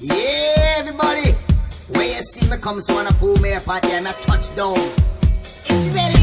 Yeah, everybody. Where you see me come, so wanna boom here, part them, I touch down. It's ready.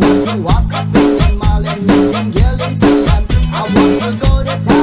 I want to walk up in Malin, in them. I want to go to town.